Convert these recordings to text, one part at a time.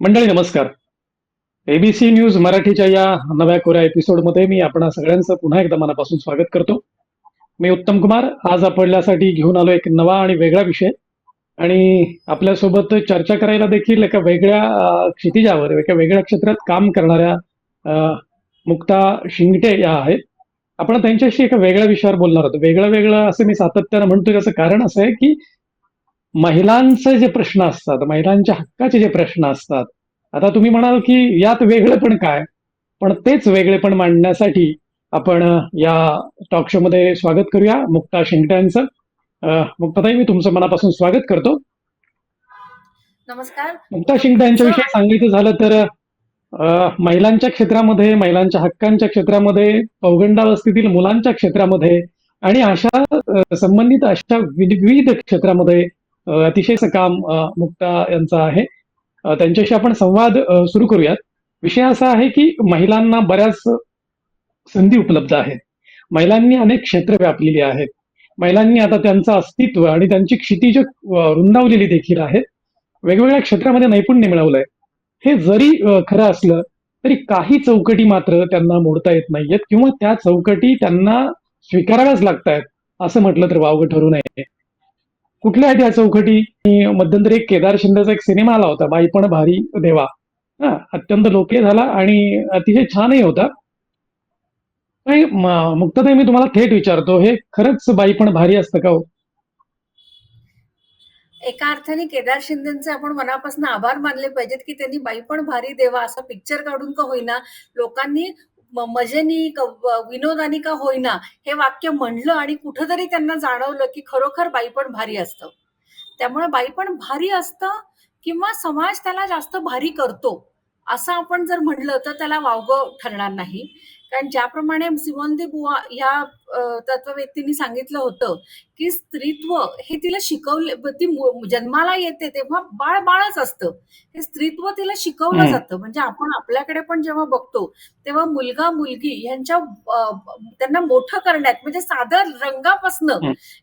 मंडळी नमस्कार. ABC news मराठीच्या या नव्या कोऱ्या एपिसोडमध्ये मी आपण सगळ्यांचं पुन्हा एकदा मनापासून स्वागत करतो. मी उत्तम कुमार. आज आपल्यासाठी घेऊन आलो एक नवा आणि वेगळा विषय. आणि आपल्यासोबत चर्चा करायला देखील एका वेगळ्या क्षितिजावर एका वेगळ्या क्षेत्रात काम करणाऱ्या मुक्ता शिंगटे या आहेत. आपण त्यांच्याशी एका वेगळ्या विषयावर बोलणार आहोत. वेगळं वेगळं असं मी सातत्यानं म्हणतो त्याचं कारण असं आहे की महिलांचे जे प्रश्न असतात महिलांच्या हक्काचे जे प्रश्न असतात आता तुम्ही म्हणाल की यात वेगळं पण काय? पण तेच वेगळेपण मांडण्यासाठी आपण या टॉक शो मध्ये स्वागत करूया. मुक्ता शिंगटे यांचं. मुक्ताताई मी तुमचं मनापासून स्वागत करतो. नमस्कार. मुक्ता शिंगटे यांच्याविषयी सांगायचं झालं तर महिलांच्या क्षेत्रामध्ये महिलांच्या हक्कांच्या क्षेत्रामध्ये पौगंडावस्थेतील मुलांच्या क्षेत्रामध्ये आणि अशा संबंधित अशा विविध क्षेत्रामध्ये अतिशय सकाम मुक्ता यांचा आहे. त्यांच्याशी आपण संवाद सुरू करूयात. विषय असा आहे की महिलांना बऱ्याच संधी उपलब्ध आहेत. महिलांनी अनेक क्षेत्र व्यापलेली आहेत. महिलांनी आता त्यांचं अस्तित्व आणि त्यांची क्षितिज रुंदावलेली देखील आहेत. वेगवेगळ्या क्षेत्रामध्ये नैपुण्य मिळवलंय. हे जरी खरं असलं तरी काही चौकटी मात्र त्यांना मोडता येत नाहीयेत किंवा त्या चौकटी त्यांना स्वीकाराव्याच लागतायत असं म्हटलं तर वावगं ठरू नये. कुठल्या आहेत या चौकटी मध्यंतरी एक केदार शिंदेचा एक सिनेमा आला होता बाई पण भारी देवा. हा अत्यंत लोकप्रिय झाला आणि अतिशय छानही होता. नाही मी तुम्हाला थेट विचारतो हे खरंच बाई पण भारी असतं का हो? एका अर्थाने केदार शिंदेचे आपण मनापासून आभार मानले पाहिजेत की त्यांनी बाई पण भारी देवा असा पिक्चर काढून का होईना लोकांनी मजेनी विनोदानी का होईना हे वाक्य म्हणलं आणि कुठंतरी त्यांना जाणवलं की खरोखर बाई पण भारी असतं. त्यामुळे बाई पण भारी असतं किंवा समाज त्याला जास्त भारी करतो असं आपण जर म्हणलं तर त्याला वावगं ठरणार नाही. कारण ज्याप्रमाणे सिमोन दे बुवा ह्या अ, तत्ववेत्तींनी सांगितलं होतं की स्त्रीत्व हे तिला शिकवले ती जन्माला येते तेव्हा बाळ बाळच असतं हे स्त्रीत्व तिला शिकवलं. जातं म्हणजे आपण आपल्याकडे पण जेव्हा बघतो तेव्हा मुलगा मुलगी यांच्या त्यांना मोठं करण्यात म्हणजे साधं रंगापासनं.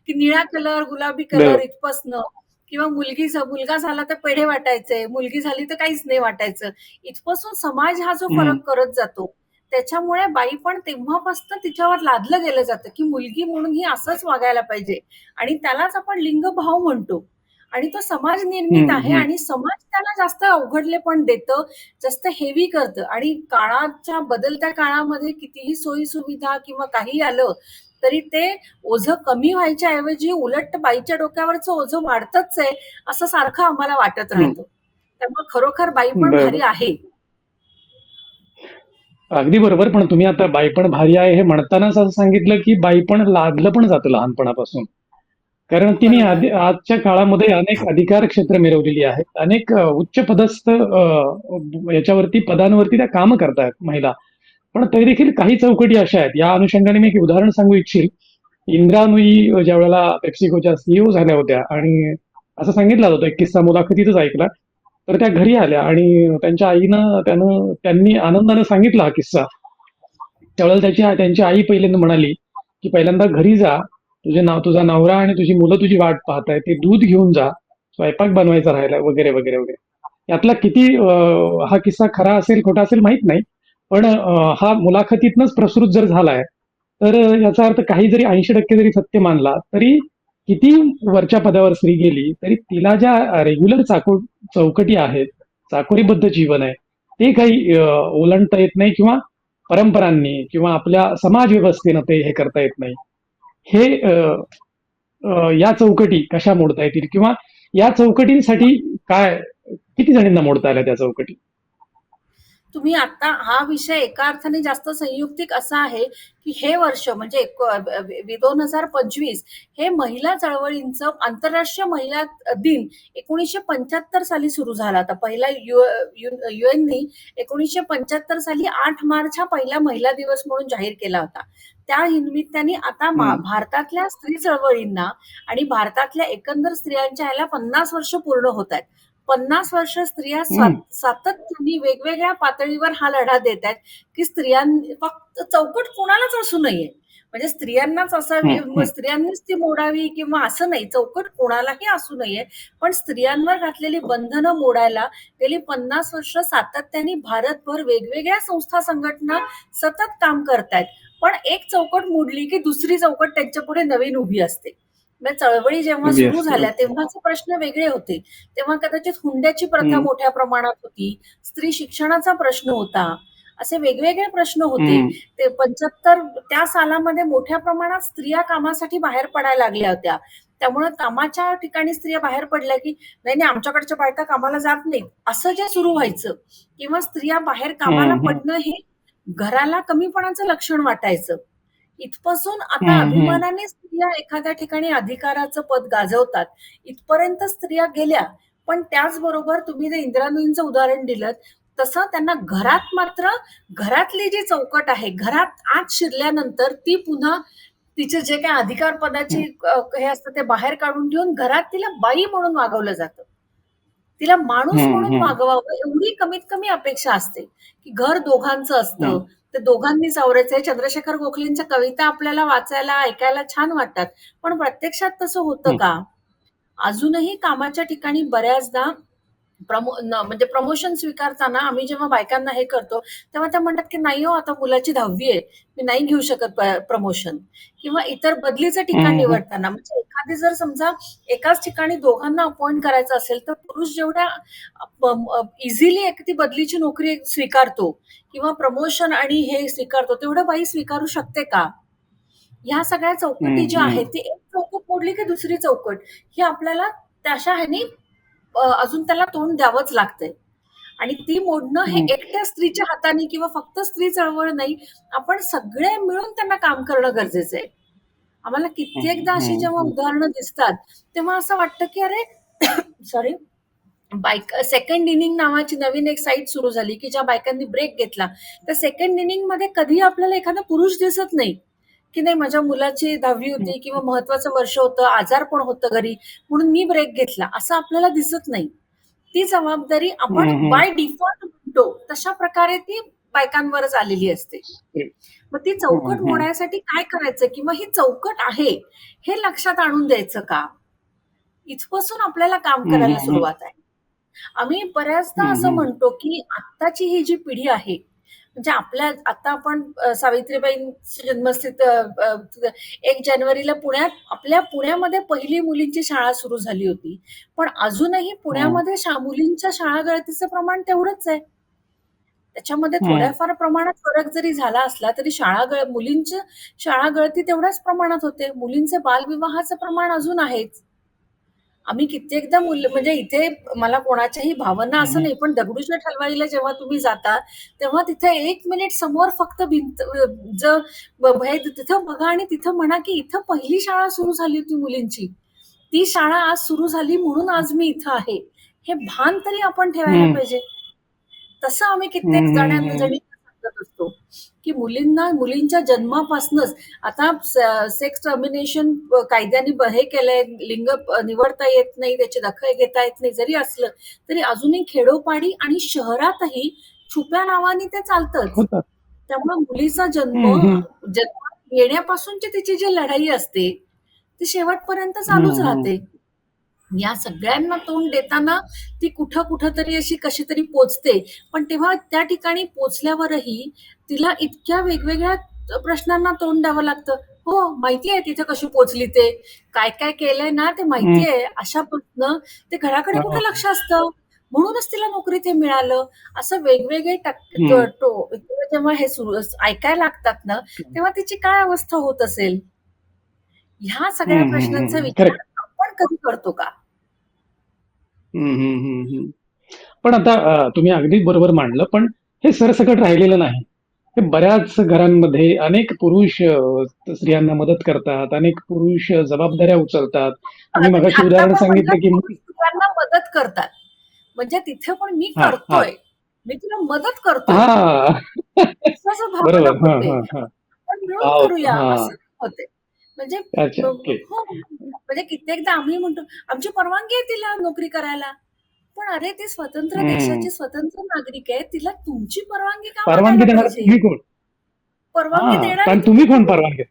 की निळा कलर गुलाबी कलर. इथपासनं किंवा मुलगी मुलगा झाला तर पेढे वाटायचे मुलगी झाली तर काहीच नाही वाटायचं इथपासून समाज हा जो. फरक करत जातो त्याच्यामुळे बाई पण तेव्हापासून तिच्यावर लादलं गेलं जातं की मुलगी म्हणून ही असंच वागायला पाहिजे आणि त्यालाच आपण लिंगभाव म्हणतो आणि तो समाज निर्मित आहे. आणि समाज त्याला जास्त अवघडले पण देतं जास्त हेवी करतं आणि काळाच्या बदलत्या काळामध्ये कितीही सोयी सुविधा किंवा काही आलं तरी ते ओझं कमी व्हायच्या ऐवजी उलट बाईच्या डोक्यावरचं ओझं वाढतच आहे असं सारखं आम्हाला वाटत. राहतं त्यामुळे खरोखर बाई पण. भारी आहे अगदी बरोबर पण तुम्ही आता बाईपण भारी आहे हे म्हणतानाच असं सांगितलं की बाईपण लादलं पण जातं लहानपणापासून. कारण तिने. आधी आजच्या काळामध्ये अनेक अधिकार क्षेत्र मिळवलेली आहेत. अनेक उच्च पदस्थ याच्यावरती पदांवरती त्या काम करतायत महिला. पण तरी देखील काही चौकटी अशा आहेत. या अनुषंगाने मी एक उदाहरण सांगू इच्छिल. इंदिरा नुई ज्या वेळेला पेप्सिकोच्या सीईओ झाल्या होत्या आणि असं सांगितलं होतं एक किस्सा मुलाखतीतच ऐकला. तर त्या घरी आल्या आणि त्यांच्या आईनं त्यानं त्यांनी आनंदाने सांगितला हा किस्सा. त्यावेळेला त्याची त्यांची आई पहिल्यांदा म्हणाली की पहिल्यांदा घरी जा तुझे नाव तुझा नवरा आणि तुझी मुलं तुझी वाट पाहत आहे ते दूध घेऊन जा स्वयंपाक बनवायचा राहिला वगैरे वगैरे वगैरे. यातला किती हा किस्सा खरा असेल खोटा असेल माहीत नाही. पण हा मुलाखतीतनच प्रसृत जर झालाय तर याचा अर्थ काही जरी ऐंशी टक्के जरी सत्य मानला तरी किती वरच्या पदावर स्त्री गेली तरी तिला ज्या रेग्युलर चाको चौकटी आहेत चाकोरीबद्ध जीवन आहे ते काही ओलांडता येत नाही किंवा परंपरांनी किंवा आपल्या समाज व्यवस्थेनं ते हे करता येत नाही. हे या चौकटी कशा मोडता येतील किंवा या चौकटींसाठी काय किती जणींना मोडता आल्या त्या चौकटी? तुम्ही आता हा विषय एका अर्थाने जास्त संयुक्तिक असा आहे की हे वर्ष म्हणजे दोन हजार पंचवीस हे महिला चळवळींचं आंतरराष्ट्रीय महिला दिन एकोणीसशे पंच्याहत्तर साली सुरू झाला. होता पहिला युएननी एकोणीसशे पंच्याहत्तर साली आठ मार्च हा पहिला महिला दिवस म्हणून जाहीर केला होता. त्या निमित्ताने आता. भारतातल्या स्त्री चळवळींना आणि भारतातल्या एकंदर स्त्रियांच्या ह्याला पन्नास वर्ष पूर्ण होत आहेत. पन्नास वर्ष स्त्रिया सातत्याने वेगवेगळ्या पातळीवर हा लढा देत आहेत की स्त्रियां फक्त चौकट कोणालाच असू नये. म्हणजे स्त्रियांनाच असावी. स्त्रियांनीच ती मोडावी किंवा असं नाही चौकट कोणालाही असू नये पण स्त्रियांवर घातलेली बंधनं मोडायला गेली पन्नास वर्ष सातत्याने भारतभर वेगवेगळ्या संस्था संघटना सतत काम करतायत. पण एक चौकट मोडली की दुसरी चौकट त्यांच्या पुढे नवीन उभी असते. म्हणजे चळवळी जेव्हा उभी सुरू. झाल्या तेव्हाचे प्रश्न वेगळे होते तेव्हा कदाचित हुंड्याची प्रथा. मोठ्या प्रमाणात होती स्त्री शिक्षणाचा प्रश्न होता असे वेगवेगळे प्रश्न होते. ते पंच्याहत्तर त्या सालामध्ये मोठ्या प्रमाणात स्त्रिया कामासाठी बाहेर पडायला लागल्या होत्या त्यामुळे कामाच्या ठिकाणी स्त्रिया बाहेर पडल्या की नाही नाही आमच्याकडच्या बायका कामाला जात नाहीत असं जे सुरू व्हायचं किंवा स्त्रिया बाहेर कामाला. पडणं हे घराला कमीपणाचं लक्षण वाटायचं इथपासून आता. अभिमानाने स्त्रिया एखाद्या ठिकाणी अधिकाराचं पद गाजवतात इथपर्यंत स्त्रिया गेल्या पण त्याचबरोबर तुम्ही जे इंदिरानूंचं उदाहरण दिलं तसं त्यांना घरात मात्र घरातली जी चौकट आहे घरात आत शिरल्यानंतर ती पुन्हा तिचे जे काही अधिकार पदाची हे असतं ते बाहेर काढून ठेवून घरात तिला बाई म्हणून वागवलं जातं तिला माणूस म्हणून. वागवावं एवढी कमीत कमी अपेक्षा असते की घर दोघांचं असतं. ते दोघांनीच आवरायचंय चंद्रशेखर गोखलेंच्या कविता आपल्याला वाचायला ऐकायला छान वाटतात. पण प्रत्यक्षात तसं होतं. का? अजूनही कामाच्या ठिकाणी बऱ्याचदा प्रमो म्हणजे प्रमोशन स्वीकारताना आम्ही जेव्हा बायकांना हे करतो तेव्हा त्या म्हणतात की नाही हो आता मुलाची दहावी आहे मी नाही घेऊ शकत प्रमोशन किंवा इतर बदलीचं ठिकाण. निवडताना म्हणजे एखादी जर समजा एकाच ठिकाणी दोघांना अपॉइंट करायचं असेल तर पुरुष जेवढ्या इझिली ती बदलीची नोकरी स्वीकारतो किंवा प्रमोशन आणि हे स्वीकारतो तेवढं बाई स्वीकारू शकते का ह्या सगळ्या चौकटी ज्या. आहेत ती एक चौकट मोडली की दुसरी चौकट ही आपल्याला त्याच्या ह्यानी अजून त्याला तोंड द्यावंच लागतंय. आणि ती मोडणं हे. एकट्या स्त्रीच्या हाताने किंवा फक्त स्त्री चळवळ नाही आपण सगळे मिळून त्यांना काम करणं गरजेचं आहे आम्हाला कित्येकदा अशी जेव्हा. उदाहरणं दिसतात तेव्हा असं वाटतं की अरे सॉरी बायक सेकंड इनिंग नावाची नवीन एक साईट सुरू झाली की ज्या बायकांनी ब्रेक घेतला. त्या सेकंड इनिंगमध्ये कधी आपल्याला एखादा पुरुष दिसत नाही. की नाही माझ्या मुलाची दहावी होती किंवा महत्वाचं वर्ष होतं आजार पण होतं घरी म्हणून मी ब्रेक घेतला असं आपल्याला दिसत नाही ती जबाबदारी आपण. बाय डिफॉल्ट म्हणतो तशा प्रकारे ती बायकांवरच आलेली असते मग ती चौकट हम्म. मोडायसाठी काय करायचं किंवा ही चौकट आहे हे लक्षात आणून द्यायचं का इथपासून आपल्याला काम करायला. सुरुवात आहे आम्ही बऱ्याचदा असं. म्हणतो की आत्ताची ही जी पिढी आहे म्हणजे आपल्या आता आपण सावित्रीबाईंची जन्मस्थित एक जानेवारीला पुण्यात आपल्या पुण्यामध्ये पहिली मुलींची शाळा सुरू झाली होती. पण अजूनही पुण्यामध्ये शा मुलींच्या शाळा गळतीचं प्रमाण तेवढंच आहे. त्याच्यामध्ये हम्म. थोड्याफार प्रमाणात फरक जरी झाला असला तरी शाळा गळ मुलींची शाळा गळती तेवढ्याच प्रमाणात होते. मुलींचे बालविवाहाचं प्रमाण अजून आहेच. आम्ही कित्येकदा मुल म्हणजे इथे मला कोणाच्याही भावना असं. नाही पण दगडूशेठ हलवाईला जेव्हा तुम्ही जाता तेव्हा तिथे एक मिनिट समोर फक्त भिंत ज तिथं बघा आणि तिथं म्हणा की इथं पहिली शाळा सुरू झाली होती मुलींची ती शाळा आज सुरू झाली म्हणून आज मी इथं आहे हे भान तरी आपण ठेवायला. पाहिजे तसं आम्ही कित्येक हम्म, जणांना हम्म. जणी सांगत असतो की मुलींना मुलींच्या जन्मापासूनच आता सेक्स टर्मिनेशन कायद्याने हे केलंय लिंग निवडता येत नाही त्याची दखल घेता येत नाही जरी असलं तरी अजूनही खेडोपाडी आणि शहरातही छुप्या नावाने ते होतात त्यामुळे मुलीचा जन्म. जन्म येण्यापासूनची तिची जी लढाई असते ती शेवटपर्यंत चालूच. राहते या सगळ्यांना तोंड देताना ती कुठं कुठं तरी अशी कशी तरी पोचते. पण तेव्हा त्या ठिकाणी पोचल्यावरही तिला इतक्या वेगवेगळ्या प्रश्नांना तोंड द्यावं लागतं. हो माहिती आहे तिथे कशी पोचली ते. काय काय केलंय ना ते माहिती आहे. अशा प्रश्न ते घराकडे कुठे लक्ष असतं? म्हणूनच तिला नोकरी ते मिळालं. असं वेगवेगळे जेव्हा हे सुरू ऐकायला लागतात ना तेव्हा तिची काय अवस्था होत असेल? ह्या सगळ्या प्रश्नांचा. विचार. आपण कधी करतो का? हम्म, हम्म, हम्म, हम्म. पण आता तुम्ही अगदी बरोबर मांडलं पण हे सरसकट राहिलेलं नाही. हे बऱ्याच घरांमध्ये अनेक पुरुष स्त्रियांना मदत करतात अनेक पुरुष जबाबदाऱ्या उचलतात. तुम्ही आता मगाशी मी उदाहरण सांगितलं की स्त्रियांना मदत करतात. म्हणजे तिथे पण मी. करतोय. मी तुला मदत भावना बरोबर. होते. पण मिळून करूया. असं होते. म्हणजे ओके. हो. म्हणजे कित्येकदा आम्ही म्हणतो आमची परवानगी आहे तिला नोकरी करायला. पण अरे ती स्वतंत्र. देशाची स्वतंत्र नागरिक आहे तिला तुमची परवानगी का परवानगी परवानगी हा देणारी तुम्ही कोण परवानगी?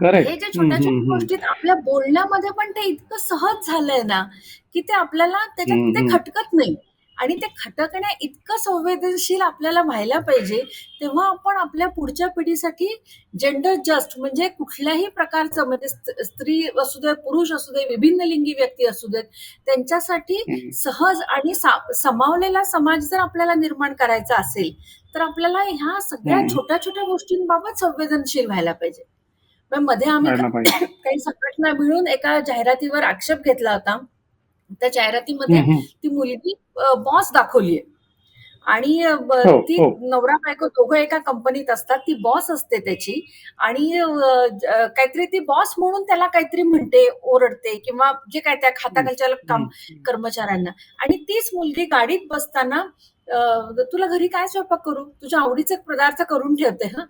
हे जे हं, छोट्या हं, छोट्या हं. गोष्टीत आपल्या बोलण्यामध्ये पण ते इतकं सहज झालंय ना की ते आपल्याला त्याच्यात हं, ते हं. खटकत नाही. आणि ते खटकण्या इतकं संवेदनशील आपल्याला व्हायला पाहिजे तेव्हा आपण आपल्या पुढच्या पिढीसाठी जेंडर जस्ट म्हणजे कुठल्याही प्रकारचं म्हणजे स्त- स्त्री असू दे पुरुष असू दे विभिन्न लिंगी व्यक्ती असू देत त्यांच्यासाठी. सहज आणि समावलेला समाज जर आपल्याला निर्माण करायचा असेल तर आपल्याला ह्या सगळ्या. छोट्या छोट्या गोष्टींबाबत संवेदनशील व्हायला पाहिजे मध्ये आम्ही. काही संघटना मिळून एका जाहिरातीवर आक्षेप घेतला होता त्या जाहिरातीमध्ये. ती मुलगी बॉस दाखवलीये आणि हो, ती हो. नवरा बायको दोघं एका कंपनीत असतात ती बॉस असते त्याची आणि काहीतरी ती बॉस म्हणून त्याला काहीतरी म्हणते ओरडते किंवा जे काय त्या हाताखालच्या काम. कर्मचाऱ्यांना आणि तीच मुलगी गाडीत बसताना तुला घरी काय स्वयंपाक करू तुझ्या आवडीचे पदार्थ करून ठेवते हा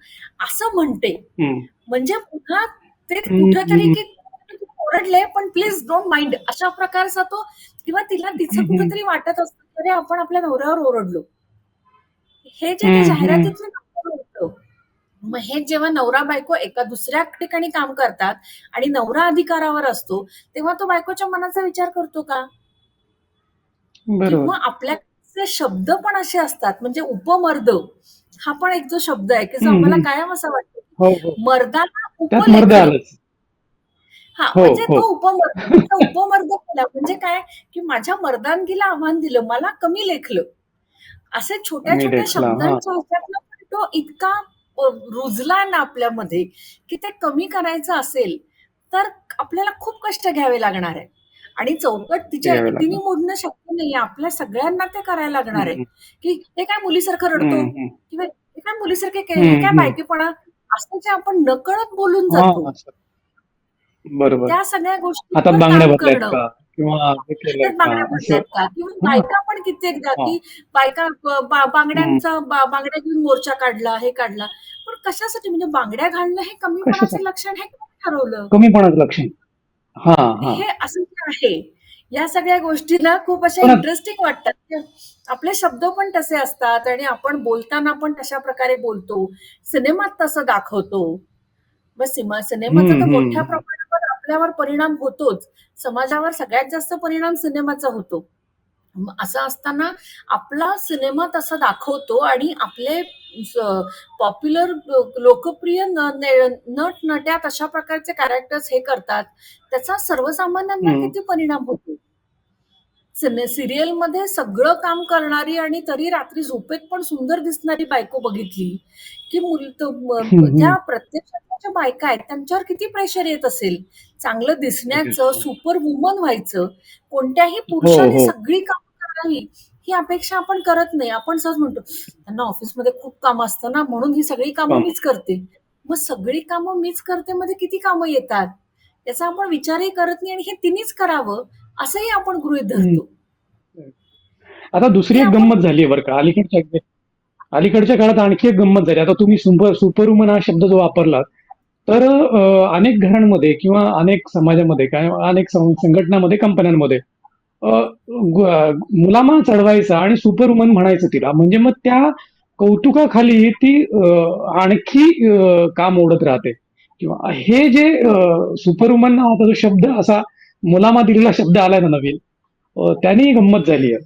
असं म्हणते. म्हणजे पुन्हा ते कुठेतरी. की ओरडले पण प्लीज डोंट माइंड अशा प्रकारचा तो किंवा तिला तिचं. कुठेतरी वाटत असतं तरी आपण आपल्या नवऱ्यावर ओरडलो. हे जे. जाहिरातीतलं मग हे जेव्हा नवरा बायको एका दुसऱ्या ठिकाणी काम करतात आणि नवरा अधिकारावर असतो तेव्हा तो बायकोच्या मनाचा विचार करतो का? किंवा आपल्याचे शब्द पण असे असतात म्हणजे उपमर्द हा पण एक जो शब्द आहे की जो आम्हाला. कायम असं वाटतं हो हो. मर्दाला त्यात मर्द उपलेखन आलंच. हा हो, म्हणजे हो. तो उपमर्द उपमर्द केला म्हणजे काय की माझ्या मर्दानगीला आव्हान दिलं मला कमी लेखलं असे छोट्या छोट्या हा. शब्दांच्या ह्याच्यातनं पण तो इतका अ, रुजला ना आपल्यामध्ये की ते कमी करायचं असेल तर आपल्याला खूप कष्ट घ्यावे लागणार आहे आणि चौकट तिच्या घ्यावे एकटीने लागणार. मोडणं शक्य नाही आपल्या सगळ्यांना ते करायला लागणार आहे हम्म, की हे काय मुलीसारखं रडतो हम्म, हम्म. किंवा हे काय मुलीसारखे हम्म, काय हम्म. बायकेपणा असं जे आपण नकळत बोलून हा, जातो. बरोबर. त्या सगळ्या गोष्टी हातात बांगड्या का? किंवा बांगड्या का. बायका पण कित्येकदा. की बायका बांगड्यांचा बांगड्या घेऊन मोर्चा काढला हे काढला. पण कशासाठी? म्हणजे बांगड्या घालणं हे कमीपणाचं? लक्षण हे ठरवलं? कमीपणाचं लक्षण. हा असं जे आहे. या सगळ्या गोष्टीला खूप अशा इंटरेस्टिंग वाटतात. आपले शब्द पण तसे असतात आणि आपण बोलताना पण तशा प्रकारे बोलतो. सिनेमात तसं दाखवतो. बस सिनेमाचा तर मोठ्या हम्म. आपल्यावर परिणाम होतोच. समाजावर सगळ्यात जास्त परिणाम सिनेमाचा होतो. असं असताना आपला सिनेमा तसा दाखवतो आणि आपले पॉप्युलर लोकप्रिय नट नट्या तशा प्रकारचे कॅरेक्टर्स हे करतात. त्याचा सर्वसामान्यांना. किती परिणाम होतो? सिरियलमध्ये सगळं काम करणारी आणि तरी रात्री झोपेत पण सुंदर दिसणारी बायको बघितली की मुल त- म- हम्म. ज्या प्रत्यक्षात ज्या बायका आहेत त्यांच्यावर किती प्रेशर येत असेल? चांगलं दिसण्याचं सुपर वुमन व्हायचं कोणत्याही पुरुषाने हो. सगळी कामं करावी ही अपेक्षा आपण करत नाही. आपण सहज म्हणतो त्यांना ऑफिसमध्ये खूप काम असतं ना म्हणून ही सगळी कामं काम. मीच करते. मग सगळी कामं मीच करते मध्ये किती कामं येतात? याचा आपण विचारही करत नाही आणि हे तिनेच करावं असंही आपण गृहीत धरतो. आता दुसरी हे एक गंमत झाली बरं का अलीकडच्या अलीकडच्या काळात आणखी एक गंमत झाली. आता तुम्ही सुपर सुपरवुमन हा शब्द जो वापरला तर अनेक घरांमध्ये किंवा अनेक समाजामध्ये काय अनेक संघटनामध्ये कंपन्यांमध्ये मुलामा चढवायचा आणि सुपरवुमन म्हणायचं तिला. म्हणजे मग त्या कौतुकाखाली ती आणखी काम ओढत राहते. किंवा हे जे सुपरवुमन नावाचा जो शब्द असा मुलामा दिलेला शब्द आलाय ना नवीन त्याने गंमत झाली आहे.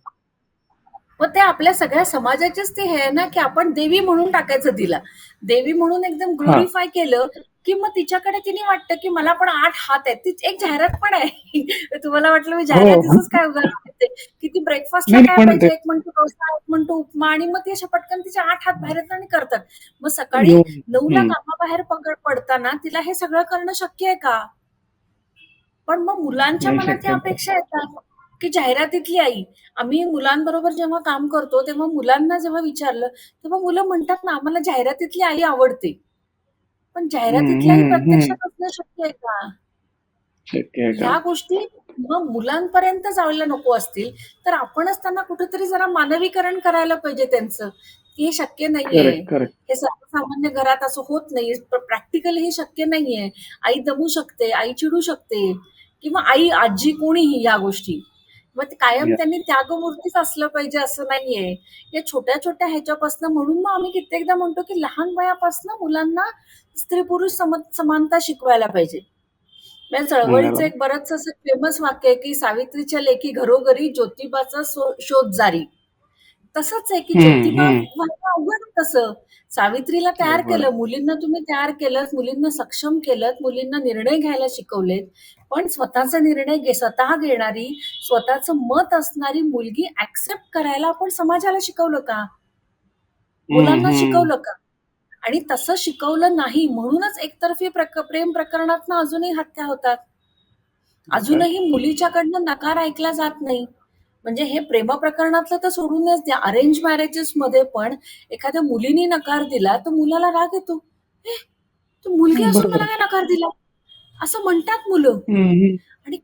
मग ते आपल्या सगळ्या समाजाचेच ते हे आहे ना की आपण देवी म्हणून टाकायचं तिला. देवी म्हणून एकदम ग्लोरिफाय केलं की मग तिच्याकडे तिने वाटतं की मला पण आठ हात आहेत. ती एक जाहिरात पण आहे. तुम्हाला वाटलं मी जाहिरातीच काय उदाहरण देते की ती ब्रेकफास्टला काय पाहिजे? एक म्हणतो डोसा एक म्हणतो उपमा आणि मग ती अशा पटकन तिचे आठ हात बाहेर येतात आणि करतात. मग सकाळी नऊला. कामाबाहेर पकड पडताना तिला हे सगळं करणं शक्य आहे का? पण मग मुलांच्या मनात. या अपेक्षा येतात की जाहिरातीतली आई आम्ही मुलांबरोबर जेव्हा काम करतो तेव्हा मुलांना जेव्हा विचारलं तेव्हा मुलं म्हणतात ना आम्हाला जाहिरातीतली आई आवडते. पण जाहिरातीतली आई हम्म, हम्म, प्रत्यक्षात असणं शक्य आहे का? शक्य आहे का? ह्या गोष्टी मग मुलांपर्यंत जायला नको असतील तर आपणच त्यांना कुठेतरी जरा मानवीकरण करायला पाहिजे त्यांचं. की हे शक्य नाहीये. करेक्ट करेक्ट हे सर्वसामान्य घरात असं होत नाही प्रॅक्टिकली हे शक्य नाहीये. आई दमू शकते आई चिडू शकते किंवा आई आजी कोणीही या गोष्टी. मग कायम. त्यांनी त्यागमूर्तीच असलं पाहिजे असं नाहीये. या छोट्या-छोट्या ह्याच्यापासून म्हणून मग आम्ही कित्येकदा म्हणतो, की लहान वयापासून मुलांना स्त्री-पुरुष सम समानता शिकवायला पाहिजे. चळवळीचं. एक बरंच असं फेमस वाक्य आहे, की सावित्रीच्या लेकी घरोघरी ज्योतिबाचा शोध जारी. तसंच आहे, की ज्योतिबा अवघड तसं. सावित्रीला तयार केलं. मुलींना तुम्ही तयार केलंत, मुलींना सक्षम केलंत, मुलींना निर्णय घ्यायला शिकवलेत. पण स्वतःचा निर्णय स्वतः घेणारी, स्वतःचं मत असणारी मुलगी एक्सेप्ट करायला आपण समाजाला शिकवलं का? मुलांना. शिकवलं का? आणि तसं शिकवलं नाही म्हणूनच एकतर्फी प्रेम प्रकरणातनं अजूनही हत्या होतात. अजूनही मुलीच्याकडनं नकार ऐकला जात नाही. म्हणजे हे प्रेम प्रकरणातलं तर सोडूनच द्या. अरेंज मॅरेजेसमध्ये पण एखाद्या मुलीने नकार दिला, तर मुलाला राग येतो. "ए, तू मुलगी असून मला. काय नकार दिला?" असं म्हणतात मुलं. आणि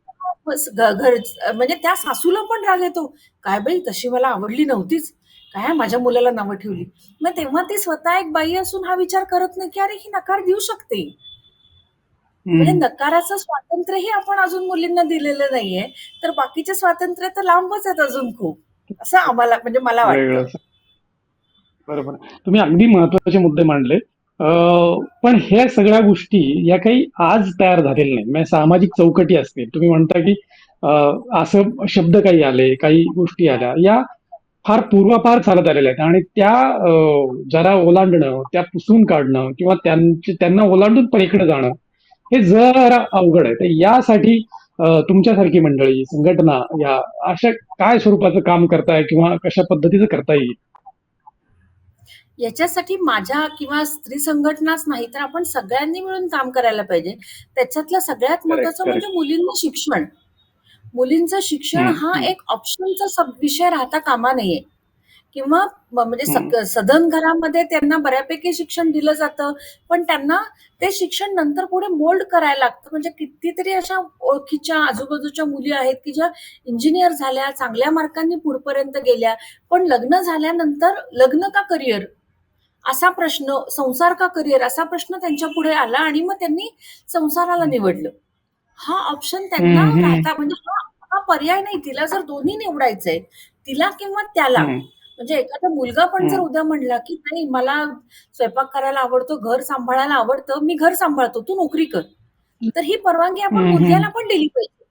घर म्हणजे त्या सासूला पण राग येतो. "काय बाई तशी मला आवडली नव्हतीच. काय माझ्या मुलाला नावं ठेवली." मग तेव्हा ती स्वतः एक बाई असून हा विचार करत नाही, की अरे ही नकार देऊ शकते. म्हणजे हं. नकाराचं स्वातंत्र्यही आपण अजून मुलींना दिलेलं नाहीये. तर बाकीचे स्वातंत्र्य तर लांबच आहेत अजून खूप. असं आम्हाला म्हणजे मला वाटतं. बरोबर. तुम्ही अगदी महत्त्वाचे मुद्दे मांडले. पण ह्या सगळ्या गोष्टी या काही आज तयार झालेल्या नाहीत. म्हणजे सामाजिक चौकटी असतील. तुम्ही म्हणता, की असं शब्द काही आले, काही गोष्टी आल्या. या फार पूर्वापार चालत आलेल्या आहेत आणि त्या जरा ओलांडणं, त्या पुसून काढणं किंवा त्यांची त्यांना ओलांडून पलीकडे जाणं, हे जरा अवघड आहे. तर यासाठी तुमच्यासारखी मंडळी, संघटना या अशा काय स्वरूपाचं काम करताय किंवा कशा पद्धतीचं करता येईल? याच्यासाठी माझ्या किंवा स्त्री संघटनाच नाही, तर आपण सगळ्यांनी मिळून काम करायला पाहिजे. त्याच्यातलं सगळ्यात करेक्ट, महत्त्वाचं म्हणजे. मुलींना शिक्षण. मुलींचं शिक्षण हं. एक ऑप्शनचा सब विषय राहता कामा नये. किंवा म्हणजे सधन घरामध्ये त्यांना बऱ्यापैकी शिक्षण दिलं जातं. पण त्यांना ते शिक्षण नंतर पुढे मोल्ड करायला लागतं. म्हणजे कितीतरी अशा ओळखीच्या आजूबाजूच्या मुली आहेत, की ज्या इंजिनिअर झाल्या, चांगल्या मार्कांनी पुढपर्यंत गेल्या. पण लग्न झाल्यानंतर लग्न का करिअर? असा प्रश्न, संसार का करिअर? असा प्रश्न त्यांच्यापुढे आला आणि मग त्यांनी संसाराला निवडलं. हा ऑप्शन त्यांना. राहता म्हणजे हा हा पर्याय नाही. तिला जर दोन्ही निवडायचंय, तिला किंवा त्याला. म्हणजे एखादा मुलगा पण जर. उद्या म्हणला, की "नाही मला स्वयंपाक करायला आवडतो, घर सांभाळायला आवडतं, मी घर सांभाळतो, तू नोकरी कर." तर ही परवानगी आपण मुलग्याला. पण दिली पाहिजे.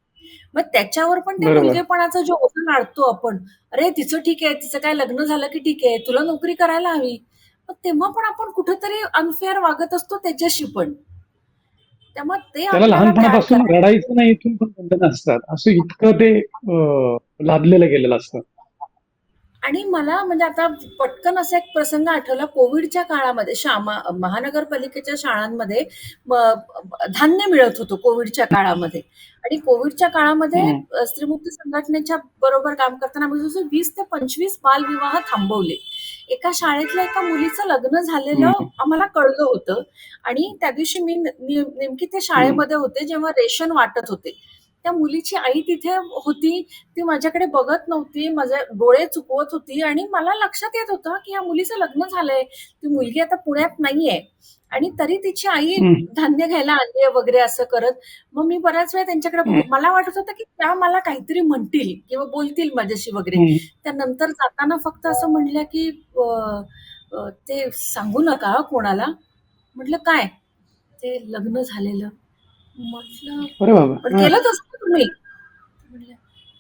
मग त्याच्यावर पण ते बरोबर. मुलगेपणाचा जो ओझं काढतो आपण, "अरे तिचं ठीक आहे, तिचं काय लग्न झालं की ठीक आहे, तुला नोकरी करायला हवी." मग तेव्हा पण आपण कुठेतरी अनफेअर वागत असतो त्याच्याशी पण. त्यामुळे ते लहानपणापासून. रडायचं नाही इथून पण असतात. असं इतकं ते लादलेलं गेलेलं असतं. आणि मला म्हणजे आता पटकन असा एक प्रसंग आठवला. कोव्हिडच्या काळामध्ये शामा महानगरपालिकेच्या शाळांमध्ये धान्य मिळत होतं कोव्हिडच्या काळामध्ये. आणि कोव्हिडच्या काळामध्ये स्त्रीमुक्ती संघटनेच्या बरोबर काम करताना 20 ते 25 बालविवाह थांबवले. एका शाळेतल्या एका मुलीचं लग्न झालेलं. आम्हाला कळलं होतं आणि त्या दिवशी मी नेमकी ते. शाळेमध्ये होते, जेव्हा रेशन वाटत होते. त्या मुलीची आई तिथे होती. ती माझ्याकडे बघत नव्हती. माझे डोळे चुकवत होती आणि मला लक्षात येत होतं, की या मुलीचं लग्न झालंय. ती मुलगी आता पुण्यात नाहीये आणि तरी तिची आई. धान्य घ्यायला आली वगैरे असं करत. मग मी बऱ्याच वेळा त्यांच्याकडे मला वाटत होतं, की त्या मला काहीतरी म्हणतील किंवा बोलतील माझ्याशी वगैरे. हं. त्या नंतर जाताना फक्त असं म्हणल्या, की "ते सांगू नका कोणाला." म्हटलं, "काय?" "ते लग्न झालेलं." म्हटलं, अरे बाबा! "पण हां. केलंच असतं तुम्ही."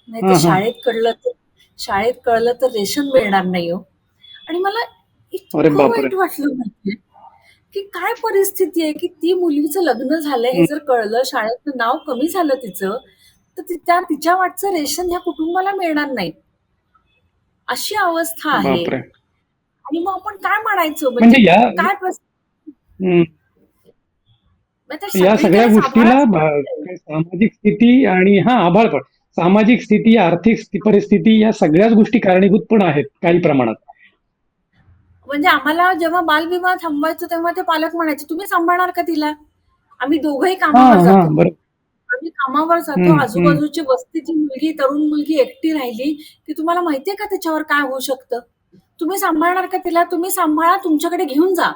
"नाही हां, ते हां. शाळेत कळलं तर शाळेत कळलं तर रेशन मिळणार नाही हो." आणि मला अरे इतकं बापरे! वाईट वाटलं माहितीये, की काय परिस्थिती आहे, की ती मुलीचं लग्न झालंय हे. जर कळलं, शाळेतनं नाव कमी झालं तिचं, तर ती त्या तिच्या वाटचं रेशन ह्या कुटुंबाला मिळणार नाही. अशी अवस्था आहे. बापरे! आणि मग आपण काय म्हणायचं म्हणजे म्हणजे या काय प्रस. या सगळ्या गोष्टीला. सामाजिक स्थिती आणि हां, आभाळ पण. सामाजिक स्थिती, आर्थिक स्थिती परिस्थिती या सगळ्याच गोष्टी कारणीभूत पण आहेत काही प्रमाणात. म्हणजे आम्हाला जेव्हा बालविवाह थांबवायचो तेव्हा ते पालक म्हणायचे, "तुम्ही सांभाळणार का तिला?" आम्ही दोघंही कामावर जातो. आम्ही कामावर जातो. आजूबाजूची वस्तीची मुलगी, तरुण मुलगी एकटी राहिली, की तुम्हाला माहितीये का त्याच्यावर काय होऊ शकतं? तुम्ही सांभाळणार का तिला? तुम्ही सांभाळा, तुमच्याकडे घेऊन जा.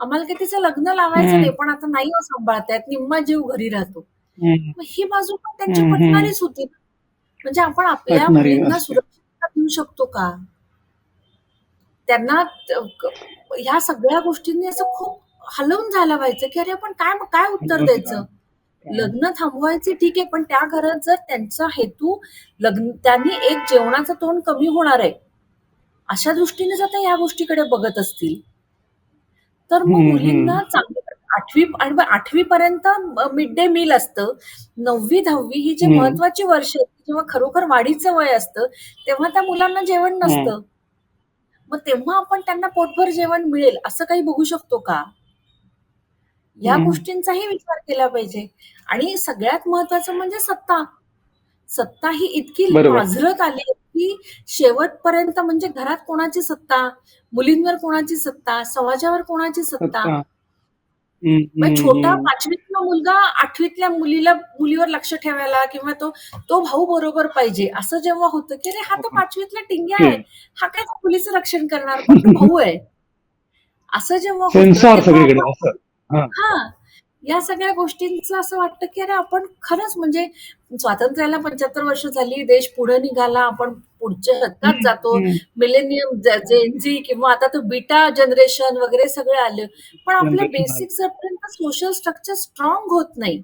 आम्हाला काही तिचं लग्न लावायचं. नाही, पण आता नाही हो सांभाळता येत, निम्मा जीव घरी राहतो. हं. बाजू पण त्यांची. पटणारीच होती. म्हणजे आपण आपल्या मुलींना. सुरक्षितता देऊ शकतो का? त्यांना ह्या सगळ्या गोष्टींनी असं खूप हलवून झालं व्हायचं, की अरे आपण काय काय उत्तर द्यायचं? लग्न थांबवायचे ठीक आहे, पण त्या घरात जर त्यांचा हेतू लग्न त्यांनी एक जेवणाचं तोंड कमी होणार आहे. अशा दृष्टीने जर त्या या गोष्टीकडे बघत असतील, तर मग मुलींना. चांगलं 8वी आणि 8वी पर्यंत मिड डे मील असतं. 9वी 10वी ही जी. महत्वाची वर्ष आहेत, जेव्हा खरोखर वाढीचं वय असतं, तेव्हा त्या मुलांना जेवण. नसतं. मग तेव्हा आपण त्यांना पोटभर जेवण मिळेल असं काही बघू शकतो का? या. गोष्टींचाही विचार केला पाहिजे आणि सगळ्यात महत्वाचं म्हणजे सत्ता. सत्ता ही इतकी. पाझरत आली की शेवटपर्यंत म्हणजे घरात कोणाची सत्ता, मुलींवर कोणाची सत्ता, समाजावर कोणाची सत्ता. छोटा. 5वीतला मुलगा 8वीतल्या मुलीला मुलीवर लक्ष ठेवायला किंवा तो तो भाऊ बरोबर पाहिजे असं जेव्हा होतं, की अरे हा तर 5वीतला टिंग्या आहे. हं. हा काय मुलीचं रक्षण करणार? पण तो भाऊ आहे. असं जेव्हा. हां. या सगळ्या गोष्टींचं असं वाटतं, की अरे आपण खरंच म्हणजे स्वातंत्र्याला 75 वर्ष झाली, देश पुढे निघाला, आपण पुढच्या शतकात जातो. मिलेनियम, जेन झी किंवा आता तो बीटा जनरेशन वगैरे सगळे आले. पण आपलं. बेसिक जोपर्यंत सोशल स्ट्रक्चर स्ट्राँग होत नाही,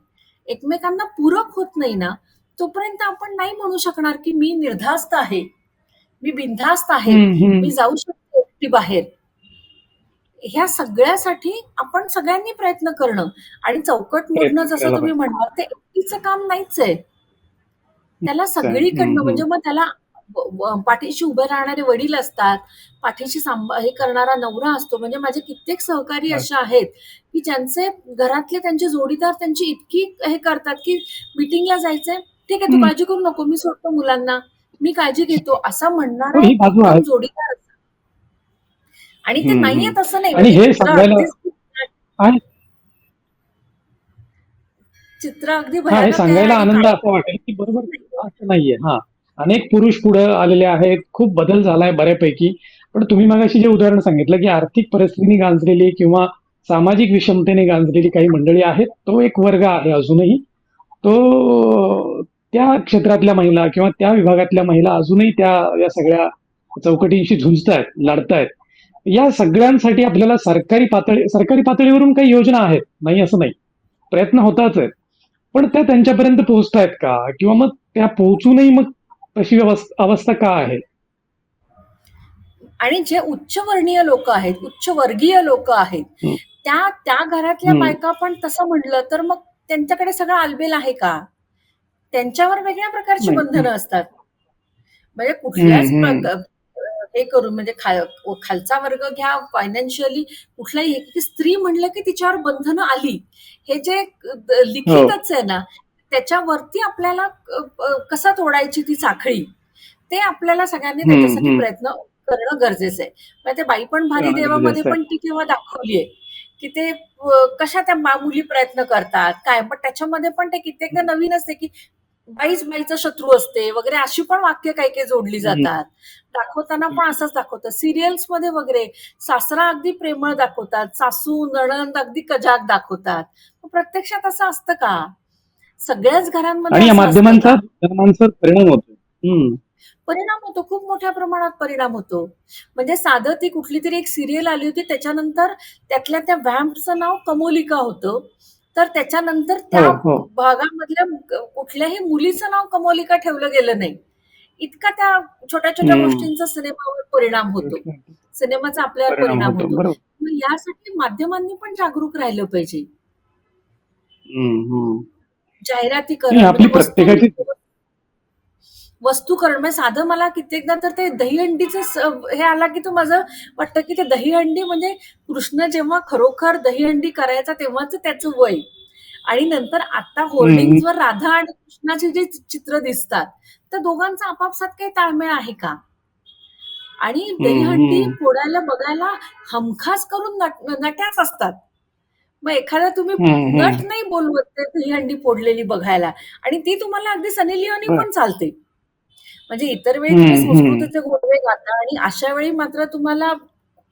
एकमेकांना पूरक होत नाही ना, तोपर्यंत आपण नाही म्हणू शकणार, की मी निर्धास्त आहे. मी बिनधास्त आहे. मी जाऊ शकते बाहेर. ह्या सगळ्यासाठी आपण सगळ्यांनी प्रयत्न करणं आणि चौकट मोडणं जसं तुम्ही. म्हणालात ते एकटीचं काम नाहीच आहे. त्याला सगळीकडनं. म्हणजे मग त्याला पाठीशी उभे राहणारे वडील असतात, पाठीशी सांभा हे करणारा नवरा असतो. म्हणजे माझे कित्येक सहकारी. असे आहेत, की ज्यांचे घरातले त्यांचे जोडीदार त्यांची इतकी हे करतात, की मीटिंगला जायचंय, "ठीक आहे, तू. काळजी करू नको, मी सोडतो मुलांना. मी काळजी घेतो." असा म्हणणारा. जोडीदार. आणि ते हं, नाहीयेत हं. असं नाही. आणि चित्र अगदी सांगायला आनंद असा वाटेल, की बरोबर असं नाहीये. हां. अनेक पुरुष पुढं आलेले आहेत. खूप बदल झालाय बऱ्यापैकी. पण तुम्ही मगाशी जे उदाहरण सांगितलं, की आर्थिक परिस्थितीने गांजलेली किंवा सामाजिक विषमतेने गांजलेली काही मंडळी आहेत. तो एक वर्ग आहे अजूनही. तो त्या क्षेत्रातल्या महिला किंवा त्या विभागातल्या महिला अजूनही त्या या सगळ्या चौकटींशी झुंजतायत, लढतायत. या सगळ्यांसाठी आपल्याला सरकारी पातळी सरकारी पातळीवरून काही योजना आहेत. नाही असं नाही. प्रयत्न होताच आहेत. पण त्या त्यांच्यापर्यंत पोहोचतायत का? किंवा मग त्या पोहोचूनही मग तशी अवस्था का आहे? आणि जे उच्चवर्णीय लोकं आहेत, उच्चवर्गीय लोकं आहेत. त्या त्या घरातल्या. बायका पण तसं म्हटलं, तर मग त्यांच्याकडे सगळं आलबेल आहे का? त्यांच्यावर वेगळ्या प्रकारची. बंधनं. असतात. म्हणजे कुठल्याच हं. करून म्हणजे खाल खालचा वर्ग घ्या, फायनान्शियली कुठलाही की स्त्री म्हणलं, की तिच्यावर बंधनं आली. हे जे अ, हो. लिखितच आहे ना, त्याच्यावरती आपल्याला कसं तोडायची ती साखळी, ते आपल्याला सगळ्यांनी त्याच्यासाठी. प्रयत्न करणं गरजेचं आहे. ते बाई पण भारी देवामध्ये. पण ती तेव्हा दाखवली आहे, की ते कशा त्या मा मुली प्रयत्न करतात, काय. पण त्याच्यामध्ये पण ते कित्येकदा नवीन असते, की बाईच बाईचा शत्रू असते वगैरे अशी पण वाक्य काही-काही जोडली हं. जातात. दाखवताना. पण असंच दाखवतात. सीरियल्समध्ये वगैरे सासरा अगदी प्रेमळ दाखवतात, सासू, नणंद अगदी कजाग दाखवतात. प्रत्यक्षात असं असतं का? सगळ्याच घरांमध्ये परिणाम होतो. परिणाम होतो. खूप मोठ्या प्रमाणात परिणाम होतो. म्हणजे साधं ती कुठलीतरी एक सीरियल आली होती. त्याच्यानंतर त्यातल्या त्या वॅम्पचं नाव कमोलिका होतं. तर त्याच्यानंतर हो, त्या हो. भागामधल्या क कुठल्याही मुलीचं नाव कमोलिका ठेवलं गेलं नाही. इतका त्या छोट्या-छोट्या हं. गोष्टींचा सिनेमावर परिणाम होतो. सिनेमाचा आपल्यावर परिणाम होतो. मग यासाठी माध्यमांनी पण जागरूक राहिलं पाहिजे. हं, हं. जाहिराती करणं आपली वस्तू प्रत्येकाची वस्तू करणं म्हणजे साधं मला कित्येकदा तर ते दहीहंडीचं हे आला, की तो माझं वाटतं, की ते दहीहंडी म्हणजे कृष्ण जेव्हा खरोखर दहीहंडी करायचा तेव्हाचं त्याचं वय आणि नंतर आता हं, हं. होर्डिंग्जवर राधा आणि कृष्णाची जी चित्र दिसतात, तर दोघांचा आपापसात काही ताळमेळ आहे का? आणि दहीहंडी. फोडायला बघायला हमखास करून नट नट्याच असतात. मग एखादा तुम्ही नट. नाही बोलवत ते दहीहंडी फोडलेली बघायला आणि ती तुम्हाला अगदी सनी लिओनी. पण चालते. म्हणजे इतर वेळी तुम्ही. संस्कृतीचे गोडवे गाता आणि अशा वेळी मात्र तुम्हाला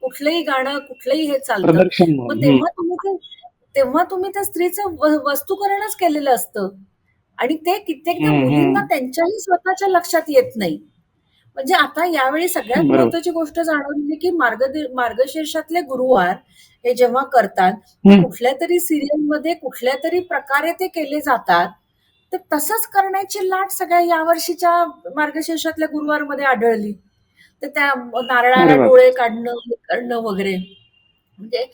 कुठलंही गाणं, कुठलंही हे चालतं. मग. तेव्हा तुम्ही ते तेव्हा तुम्ही त्या स्त्रीचं वस्तुकरणच केलेलं असतं आणि ते कित्येकदा मुलींना. त्यांच्याही स्वतःच्या लक्षात येत नाही. म्हणजे आता यावेळी सगळ्यात बरोबर. महत्त्वाची गोष्ट जाणवली की मार्गदे मार्गशीर्षातले गुरुवार हे जेव्हा करतात, ते हं. कुठल्यातरी सीरियलमध्ये कुठल्यातरी प्रकारे ते केले जातात. तर तसंच करण्याची लाट सगळ्या यावर्षीच्या मार्गशीर्षातल्या गुरुवारमध्ये आढळली. तर त्या नारळाला! डोळे काढणं, करणं वगैरे. म्हणजे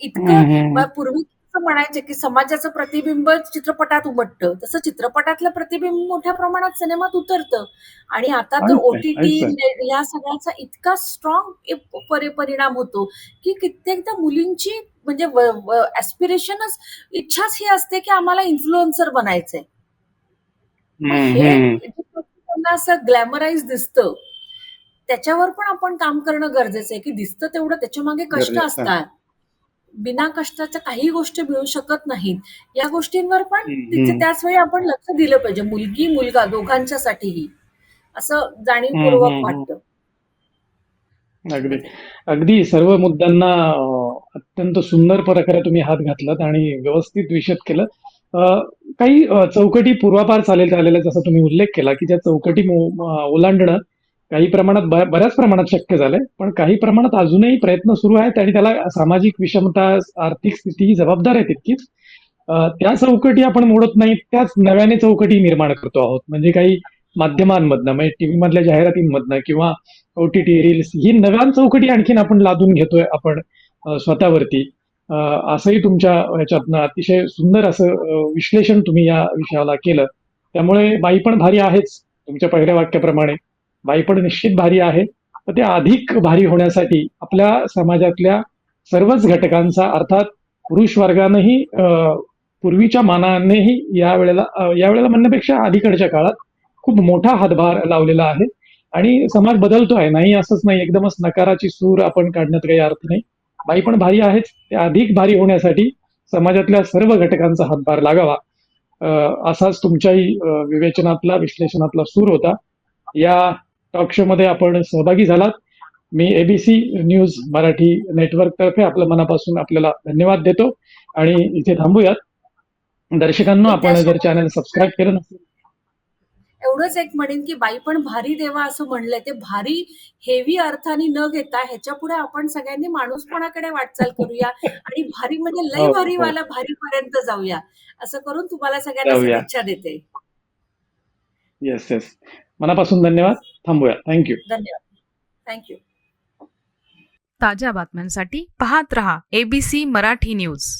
इतकं. पूर्वी असं म्हणायचे की समाजाचं प्रतिबिंब चित्रपटात उमटतं. तसं चित्रपटातलं प्रतिबिंब मोठ्या प्रमाणात सिनेमात उतरतं आणि आता तर ओ-टी-टी, या सगळ्याचा इतका स्ट्राँग परिणाम होतो, की कित्येकदा मुलींची म्हणजे ॲस्पिरेशनच इच्छाच ही असते की आम्हाला इन्फ्लुएन्सर बनायचंय. मग त्यांना असं ग्लॅमराइज दिसतं, त्याच्यावर पण आपण काम करणं गरजेचं आहे, की दिसतं तेवढं त्याच्यामागे कष्ट गरजेचं आहे. असतात. बिना कष्टाच्या काही गोष्टी मिळू शकत नाहीत. या गोष्टींवर पण हं. त्याच वेळी आपण लक्ष दिलं पाहिजे. मुलगी, मुलगा दोघांच्यासाठीही. असं जाणीवपूर्वक. वाटतं. अगदी. अगदी सर्व मुद्द्यांना अत्यंत सुंदर प्रकारे तुम्ही हात घातलात आणि व्यवस्थित विशद केलं. काही चौकटी पूर्वापार चालेल आलेल्या जसा तुम्ही उल्लेख केला, की ज्या चौकटी ओलांडणं काही प्रमाणात बऱ्याच प्रमाणात शक्य झालंय. पण काही प्रमाणात अजूनही प्रयत्न सुरू आहेत आणि त्याला सामाजिक विषमता, आर्थिक स्थिती ही जबाबदार आहे तितकीच. त्या चौकटी आपण मोडत नाही, त्याच नव्याने चौकटी निर्माण करतो आहोत. म्हणजे काही माध्यमांमधनं, म्हणजे टीव्हीमधल्या जाहिरातींमधनं किंवा ओ-टी-टी, रील्स ही नव्या चौकटी आणखीन आपण लादून घेतोय आपण स्वतःवरती. असंही तुमच्या ह्याच्यातनं अतिशय सुंदर असं विश्लेषण तुम्ही या विषयाला केलं. त्यामुळे बाई पण भारी आहेच, तुमच्या पहिल्या वाक्याप्रमाणे. बाई पण निश्चित भारी आहे. तर ते अधिक भारी होण्यासाठी आपल्या समाजातल्या सर्वच घटकांचा अर्थात पुरुष वर्गानंही पूर्वीच्या मानानेही यावेळेला अ, यावेळेला म्हणण्यापेक्षा अलीकडच्या काळात खूप मोठा हातभार लावलेला आहे आणि समाज बदलतोय. नाही असंच नाही, एकदमच नकाराची सूर आपण काढण्यात काही अर्थ नाही. बाई पण भारी आहेच. ते अधिक भारी होण्यासाठी समाजातल्या सर्व घटकांचा हातभार लागावा. असाच तुमच्याही विवेचनातला, विश्लेषणातला सूर होता. या टॉक शोमध्ये आपण सहभागी झालात. मी एबीसी न्यूज मराठी नेटवर्कतर्फे आपलं मनापासून आपल्याला धन्यवाद देतो आणि इथे थांबूयात. दर्शकांनो, आपण जर चॅनल सबस्क्राईब केलं नसेल एवढंच एक म्हणेन, की बाई पण भारी देवा असं म्हणलंय. ते भारी हेवी अर्थाने न घेता ह्याच्यापुढे आपण सगळ्यांनी माणूसपणाकडे वाटचाल करूया आणि भारी म्हणजे लई हो, हो. भारीवाला भारीपर्यंत जाऊया. असं करून तुम्हाला सगळ्यांना. सदिच्छा देते. Yes, yes. मनापासून धन्यवाद. थांबूया. Thank you. धन्यवाद. Thank you. ताज्या बातम्यांसाठी पाहत रहा एबीसी मराठी न्यूज